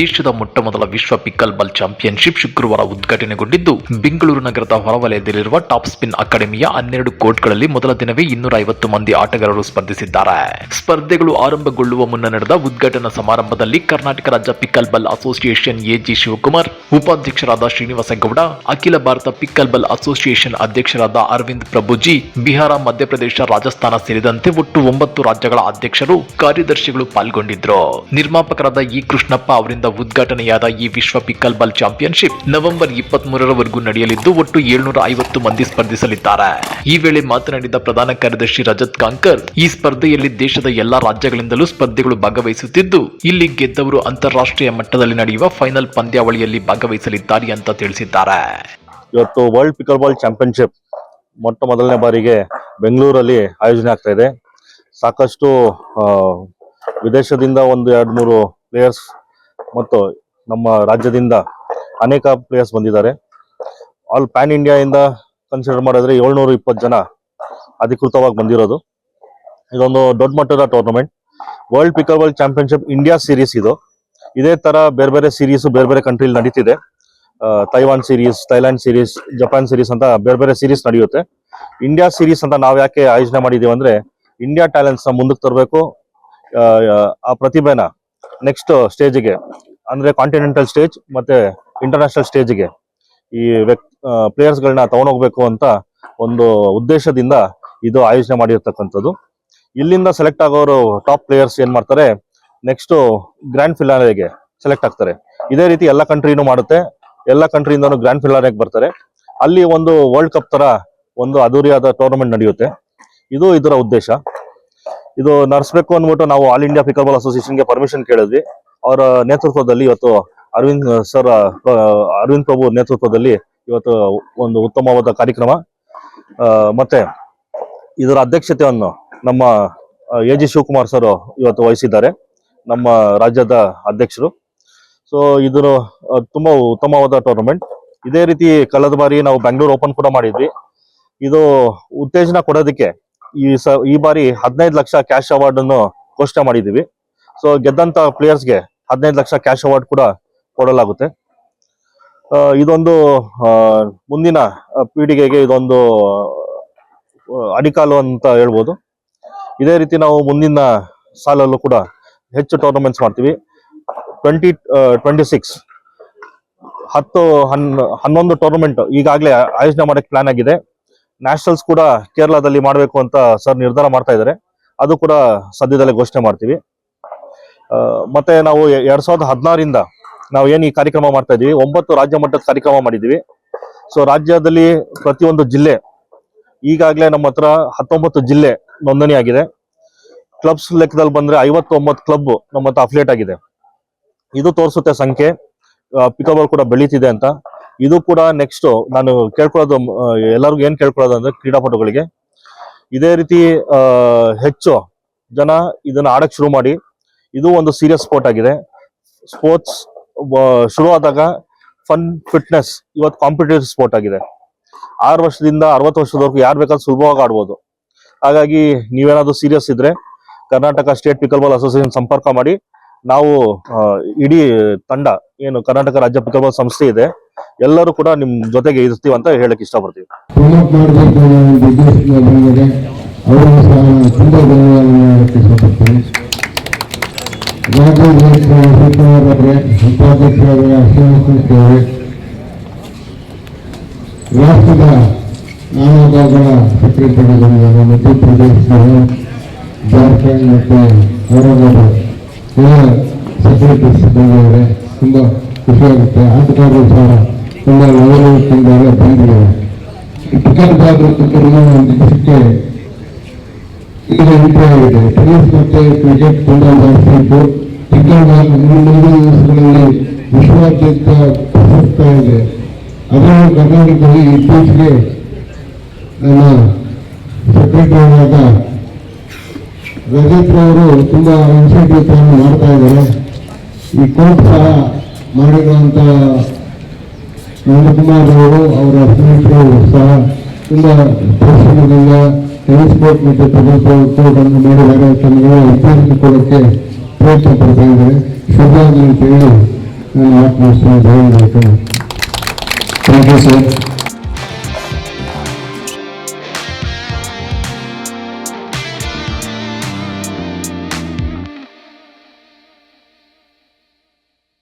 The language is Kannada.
ದೇಶದ ಮೊಟ್ಟ ಮೊದಲ ವಿಶ್ವ ಪಿಕ್ಕಲ್ ಬಾಲ್ ಚಾಂಪಿಯನ್ಶಿಪ್ ಶುಕ್ರವಾರ ಉದ್ಘಾಟನೆಗೊಂಡಿದ್ದು, ಬೆಂಗಳೂರು ನಗರದ ಹೊರವಲಯದಲ್ಲಿರುವ ಟಾಪ್ ಸ್ಪಿನ್ ಅಕಾಡೆಮಿಯ ಹನ್ನೆರಡು ಕೋರ್ಟ್ಗಳಲ್ಲಿ ಮೊದಲ ದಿನವೇ ಇನ್ನೂರ ಐವತ್ತು ಮಂದಿ ಆಟಗಾರರು ಸ್ಪರ್ಧಿಸಿದ್ದಾರೆ. ಸ್ಪರ್ಧೆಗಳು ಆರಂಭಗೊಳ್ಳುವ ಮುನ್ನ ನಡೆದ ಉದ್ಘಾಟನಾ ಸಮಾರಂಭದಲ್ಲಿ ಕರ್ನಾಟಕ ರಾಜ್ಯ pickle ball association AG Shivakumar, ಉಪಾಧ್ಯಕ್ಷರಾದ ಶ್ರೀನಿವಾಸ ಗೌಡ ಅಖಿಲ ಭಾರತ ಪಿಕ್ಕಲ್ ಬಾಲ್ ಅಸೋಸಿಯೇಷನ್ ಅಧ್ಯಕ್ಷರಾದ ಅರವಿಂದ್ ಪ್ರಭುಜಿ, ಬಿಹಾರ, ಮಧ್ಯಪ್ರದೇಶ, ರಾಜಸ್ಥಾನ ಸೇರಿದಂತೆ ಒಟ್ಟು ಒಂಬತ್ತು ರಾಜ್ಯಗಳ ಅಧ್ಯಕ್ಷರು ಕಾರ್ಯದರ್ಶಿಗಳು ಪಾಲ್ಗೊಂಡಿದ್ರು ನಿರ್ಮಾಪಕರಾದ ಇ ಕೃಷ್ಣಪ್ಪ ಅವರಿಂದ ಉದ್ಘಾಟನೆಯಾದ ಈ ವಿಶ್ವ ಪಿಕ್ಕಲ್ ಬಾಲ್ ಚಾಂಪಿಯನ್ಶಿಪ್ ನವೆಂಬರ್ ಇಪ್ಪತ್ತ್ ಮೂರರವರೆಗೂ ನಡೆಯಲಿದ್ದು ಒಟ್ಟು ಏಳ್ನೂರ ಐವತ್ತು ಮಂದಿ ಸ್ಪರ್ಧಿಸಲಿದ್ದಾರೆ. ಈ ವೇಳೆ ಮಾತನಾಡಿದ ಪ್ರಧಾನ ಕಾರ್ಯದರ್ಶಿ ರಜತ್ ಕಾಂಕರ್ ಈ ಸ್ಪರ್ಧೆಯಲ್ಲಿ ದೇಶದ ಎಲ್ಲಾ ರಾಜ್ಯಗಳಿಂದಲೂ ಸ್ಪರ್ಧಿಗಳು ಭಾಗವಹಿಸುತ್ತಿದ್ದು, ಇಲ್ಲಿ ಗೆದ್ದವರು ಅಂತಾರಾಷ್ಟ್ರೀಯ ಮಟ್ಟದಲ್ಲಿ ನಡೆಯುವ ಫೈನಲ್ ಪಂದ್ಯಾವಳಿಯಲ್ಲಿ ಭಾಗವಹಿಸಲಿದ್ದಾರೆ ಅಂತ ತಿಳಿಸಿದ್ದಾರೆ. ಇವತ್ತು ವರ್ಲ್ಡ್ ಪಿಕಲ್ ಬಾಲ್ ಚಾಂಪಿಯನ್ಶಿಪ್ ಮೊಟ್ಟ ಮೊದಲನೇ ಬಾರಿಗೆ ಬೆಂಗಳೂರಲ್ಲಿ ಆಯೋಜನೆ ಆಗ್ತಾ ಇದೆ. ಸಾಕಷ್ಟು ವಿದೇಶದಿಂದ ಒಂದು ಎರಡು ಮೂರು ಪ್ಲೇಯರ್ಸ್ ಮತ್ತು ನಮ್ಮ ರಾಜ್ಯದಿಂದ ಅನೇಕ ಪ್ಲೇಯರ್ಸ್ ಬಂದಿದ್ದಾರೆ. ಆಲ್ ಪ್ಯಾನ್ ಇಂದ ಕನ್ಸಿಡರ್ ಮಾಡಿದ್ರೆ ಏಳ್ನೂರ ಇಪ್ಪತ್ತು ಜನ ಅಧಿಕೃತವಾಗಿ ಬಂದಿರೋದು. ಇದೊಂದು ದೊಡ್ಡ ಮಟ್ಟದ tournament world pickle world championship India series ಇದು. ಇದೇ ತರ ಬೇರೆ ಬೇರೆ ಸೀರೀಸ್ ಬೇರೆ ಬೇರೆ ಕಂಟ್ರಿಲಿ ನಡೀತಿದೆ. Taiwan series Thailand series Japan series ಅಂತ ಬೇರೆ ಬೇರೆ ಸೀರೀಸ್ ನಡೆಯುತ್ತೆ. ಇಂಡಿಯಾ ಸೀರೀಸ್ ಅಂತ ನಾವು ಯಾಕೆ ಆಯೋಜನೆ ಮಾಡಿದೀವಿ ಅಂದ್ರೆ ಇಂಡಿಯಾ ಟ್ಯಾಲೆಂಟ್ಸ್ನ ಮುಂದಕ್ಕೆ ತರಬೇಕು. ಆ ಪ್ರತಿಭೆನ ನೆಕ್ಸ್ಟ್ ಸ್ಟೇಜ್ಗೆ ಅಂದ್ರೆ ಕಾಂಟಿನೆಂಟಲ್ ಸ್ಟೇಜ್ ಮತ್ತೆ ಇಂಟರ್ನ್ಯಾಷನಲ್ ಸ್ಟೇಜ್ಗೆ ಈ ವ್ಯಕ್ ಪ್ಲೇಯರ್ಸ್ಗಳನ್ನ ತಗೊಂಡೋಗ್ಬೇಕು ಅಂತ ಒಂದು ಉದ್ದೇಶದಿಂದ ಇದು ಆಯೋಜನೆ ಮಾಡಿರ್ತಕ್ಕಂಥದ್ದು. ಇಲ್ಲಿಂದ ಸೆಲೆಕ್ಟ್ ಆಗೋರು ಟಾಪ್ ಪ್ಲೇಯರ್ಸ್ ಏನ್ ಮಾಡ್ತಾರೆ ನೆಕ್ಸ್ಟ್ ಗ್ರ್ಯಾಂಡ್ ಫಿನಾಲೆಗೆ ಸೆಲೆಕ್ಟ್ ಆಗ್ತಾರೆ. ಇದೇ ರೀತಿ ಎಲ್ಲ ಕಂಟ್ರಿನೂ ಮಾಡುತ್ತೆ. ಎಲ್ಲ ಕಂಟ್ರಿಯಿಂದನೂ ಗ್ರ್ಯಾಂಡ್ ಫಿನಾಲೆಗೆ ಬರ್ತಾರೆ. ಅಲ್ಲಿ ಒಂದು ವರ್ಲ್ಡ್ ಕಪ್ ತರ ಒಂದು ಅದೂರಿಯಾದ ಟೂರ್ನಮೆಂಟ್ ನಡೆಯುತ್ತೆ. ಇದು ಇದರ ಉದ್ದೇಶ. ಇದು ನಡೆಸಬೇಕು ಅಂದ್ಬಿಟ್ಟು ನಾವು ಆಲ್ ಇಂಡಿಯಾ ಪಿಕಲ್ ಬಾಲ್ ಅಸೋಸಿಯೇಷನ್ಗೆ ಪರ್ಮಿಷನ್ ಕೇಳಿದ್ವಿ. ಅವರ ನೇತೃತ್ವದಲ್ಲಿ ಇವತ್ತು ಅರವಿಂದ್ ಸರ್ ಅರವಿಂದ್ ಪ್ರಭು ನೇತೃತ್ವದಲ್ಲಿ ಇವತ್ತು ಒಂದು ಉತ್ತಮವಾದ ಕಾರ್ಯಕ್ರಮ. ಮತ್ತೆ ಇದರ ಅಧ್ಯಕ್ಷತೆಯನ್ನು ನಮ್ಮ ಎ ಜಿ ಶಿವಕುಮಾರ್ ಸರ್ ಇವತ್ತು ವಹಿಸಿದ್ದಾರೆ. ನಮ್ಮ ರಾಜ್ಯದ ಅಧ್ಯಕ್ಷರು. ಸೊ ಇದರ ತುಂಬಾ ಉತ್ತಮವಾದ ಟೂರ್ನಮೆಂಟ್ ಇದೇ ರೀತಿ ಕಳೆದ ಬಾರಿ ನಾವು ಬೆಂಗಳೂರು ಓಪನ್ ಕೂಡ ಮಾಡಿದ್ವಿ. ಇದು ಉತ್ತೇಜನ ಕೊಡೋದಕ್ಕೆ ಈ ಸ, ಈ ಬಾರಿ ಹದಿನೈದು ಲಕ್ಷ ಕ್ಯಾಶ್ ಅವಾರ್ಡ್ ಅನ್ನು ಘೋಷಣೆ ಮಾಡಿದೀವಿ ಸೊ ಗೆದ್ದಂತ ಪ್ಲೇಯರ್ಸ್ಗೆ ಹದಿನೈದು ಲಕ್ಷ ಕ್ಯಾಶ್ ಅವಾರ್ಡ್ ಕೂಡ ಕೊಡಲಾಗುತ್ತೆ. ಇದೊಂದು ಮುಂದಿನ ಪೀಳಿಗೆಗೆ ಇದೊಂದು ಅಡಿಕಾಲು ಅಂತ ಹೇಳ್ಬೋದು. ಇದೇ ರೀತಿ ನಾವು ಮುಂದಿನ ಸಾಲಲ್ಲೂ ಕೂಡ ಹೆಚ್ಚು ಟೂರ್ನಮೆಂಟ್ಸ್ ಮಾಡ್ತೀವಿ. ಟ್ವೆಂಟಿ ಟ್ವೆಂಟಿ ಸಿಕ್ಸ್ ಹತ್ತು, ಹನ್, ಹನ್ನೊಂದು ಟೂರ್ನಮೆಂಟ್ ಈಗಾಗಲೇ ಆಯೋಜನೆ ಮಾಡೋಕ್ಕೆ ಪ್ಲಾನ್ ಆಗಿದೆ. ನ್ಯಾಷನಲ್ಸ್ ಕೂಡ ಕೇರಳದಲ್ಲಿ ಮಾಡಬೇಕು ಅಂತ ಸರ್ ನಿರ್ಧಾರ ಮಾಡ್ತಾ ಇದ್ದಾರೆ. ಅದು ಕೂಡ ಸದ್ಯದಲ್ಲೇ ಘೋಷಣೆ ಮಾಡ್ತೀವಿ. ಮತ್ತೆ ನಾವು ಎರಡು ಸಾವಿರದ ಹದಿನಾರಿಂದ ನಾವು ಏನು ಈ ಕಾರ್ಯಕ್ರಮ ಮಾಡ್ತಾ ಇದೀವಿ ಒಂಬತ್ತು ರಾಜ್ಯ ಮಟ್ಟದ ಕಾರ್ಯಕ್ರಮ ಮಾಡಿದ್ದೀವಿ. ಸೊ ರಾಜ್ಯದಲ್ಲಿ ಪ್ರತಿಯೊಂದು ಜಿಲ್ಲೆ, ಈಗಾಗಲೇ ನಮ್ಮ ಹತ್ರ ಹತ್ತೊಂಬತ್ತು ಜಿಲ್ಲೆ ನೋಂದಣಿ ಆಗಿದೆ. ಕ್ಲಬ್ಸ್ ಲೆಕ್ಕದಲ್ಲಿ ಬಂದ್ರೆ ಐವತ್ತೊಂಬತ್ತು ಕ್ಲಬ್ ನಮ್ಮ ಹತ್ರ ಆಗಿದೆ. ಇದು ತೋರಿಸುತ್ತೆ ಸಂಖ್ಯೆ. ಪಿಕಬಲ್ ಕೂಡ ಬೆಳೀತಿದೆ ಅಂತ. ಇದು ಕೂಡ ನೆಕ್ಸ್ಟ್ ನಾನು ಕೇಳ್ಕೊಳ್ಳೋದು ಎಲ್ಲರಿಗೂ ಏನ್ ಕೇಳ್ಕೊಳ್ಳೋದು ಅಂದ್ರೆ ಕ್ರೀಡಾಪಟುಗಳಿಗೆ. ಇದೇ ರೀತಿ ಹೆಚ್ಚು ಜನ ಇದನ್ನ ಆಡಕ್ ಶುರು ಮಾಡಿ. ಇದು ಒಂದು ಸೀರಿಯಸ್ ಸ್ಪೋರ್ಟ್ ಆಗಿದೆ. ಸ್ಪೋರ್ಟ್ಸ್ ಶುರು ಆದಾಗ ಫನ್ ಫಿಟ್ನೆಸ್ ಇವತ್ತು ಕಾಂಪಿಟೇಟಿವ್ ಸ್ಪೋರ್ಟ್ ಆಗಿದೆ. ಆರು ವರ್ಷದಿಂದ ಅರವತ್ತು ವರ್ಷದವರೆಗೂ ಯಾರು ಬೇಕಾದ್ರೂ ಸುಲಭವಾಗಿ ಆಡ್ಬೋದು. ಹಾಗಾಗಿ ನೀವೇನಾದ್ರೂ ಸೀರಿಯಸ್ ಇದ್ರೆ Karnataka state pickle ball association ಸಂಪರ್ಕ ಮಾಡಿ. ನಾವು ಇಡೀ ತಂಡ, ಏನು ಕರ್ನಾಟಕ ರಾಜ್ಯ ಪಿಕಲ್ ಬಾಲ್ ಸಂಸ್ಥೆ ಇದೆ. ಎಲ್ಲರೂ ಕೂಡ ನಿಮ್ ಜೊತೆಗೆ ಇರ್ತೀವಿ ಅಂತ ಹೇಳಕ್ ಇಷ್ಟಪಡ್ತೀವಿ. ರಾಷ್ಟ್ರದ ನಾನಾ ಭಾಗಗಳ ಸೆಕ್ರೆಟರಿ ಬಂದಿದ್ದಾರೆ ಮಧ್ಯಪ್ರದೇಶದಲ್ಲಿ ಜಾರ್ಖಂಡ್ ಮತ್ತು ಎಲ್ಲ ಸೆಕ್ರೆಟರೀಸ್ ತುಂಬ ಖುಷಿಯಾಗುತ್ತೆ ಆಟಗಾರರು ಸಹ ತುಂಬ ಬಂದಿದ್ದಾರೆ ಈ ಟಿಕೆಟ್ ಒಂದು ದಿವಸಕ್ಕೆ ಈಗ ಅಭಿಪ್ರಾಯ ಇದೆ. ಟೆನ್ನಿಸ್ ಮತ್ತೆ ತುಂಬಾ ಜಾಸ್ತಿ ಇತ್ತು ಟಿಕೆಟ್ ಮುಂದಿನ ದಿವಸಗಳಲ್ಲಿ ವಿಶ್ವಾದ್ಯಂತ ಪ್ರಸಕ್ತ ಇದೆ. ಅದನ್ನು ಕರ್ನಾಟಕದಲ್ಲಿ ಇತ್ತೀಚೆಗೆ ನಮ್ಮ ಸೆಕ್ರೆಟರಿಯಾದ ರಜತ್ ಅವರು ತುಂಬಾ ಇನ್ಸಿಟಿವ್ ಮಾಡ್ತಾ ಇದ್ದಾರೆ. ಈ ಕೋರ್ಟ್ ಸಹ ನಂದಕುಮಾರ್ ಅವರು ಅವರ ಸ್ನೇಹಿತರು ಸಹ ತುಂಬಾ ಪರಿಶ್ರಮದಿಂದ ಟೆನಿಸ್ ಕೋರ್ಟ್ ಮತ್ತು ಟೆನಿಸ್ ಮಾಡಿದಾಗ ತಮಗೆ ಉತ್ತೇಜನ ಕೊಡೋಕ್ಕೆ ಪ್ರಯತ್ನ ಪಡ್ತಾ ಇದ್ದಾರೆ. ಶುಭ ಅಂತ ಹೇಳಿ ನನ್ನ ಆತ್ಮೀಯ ಜಯಂತ ಥ್ಯಾಂಕ್ ಯು ಸರ್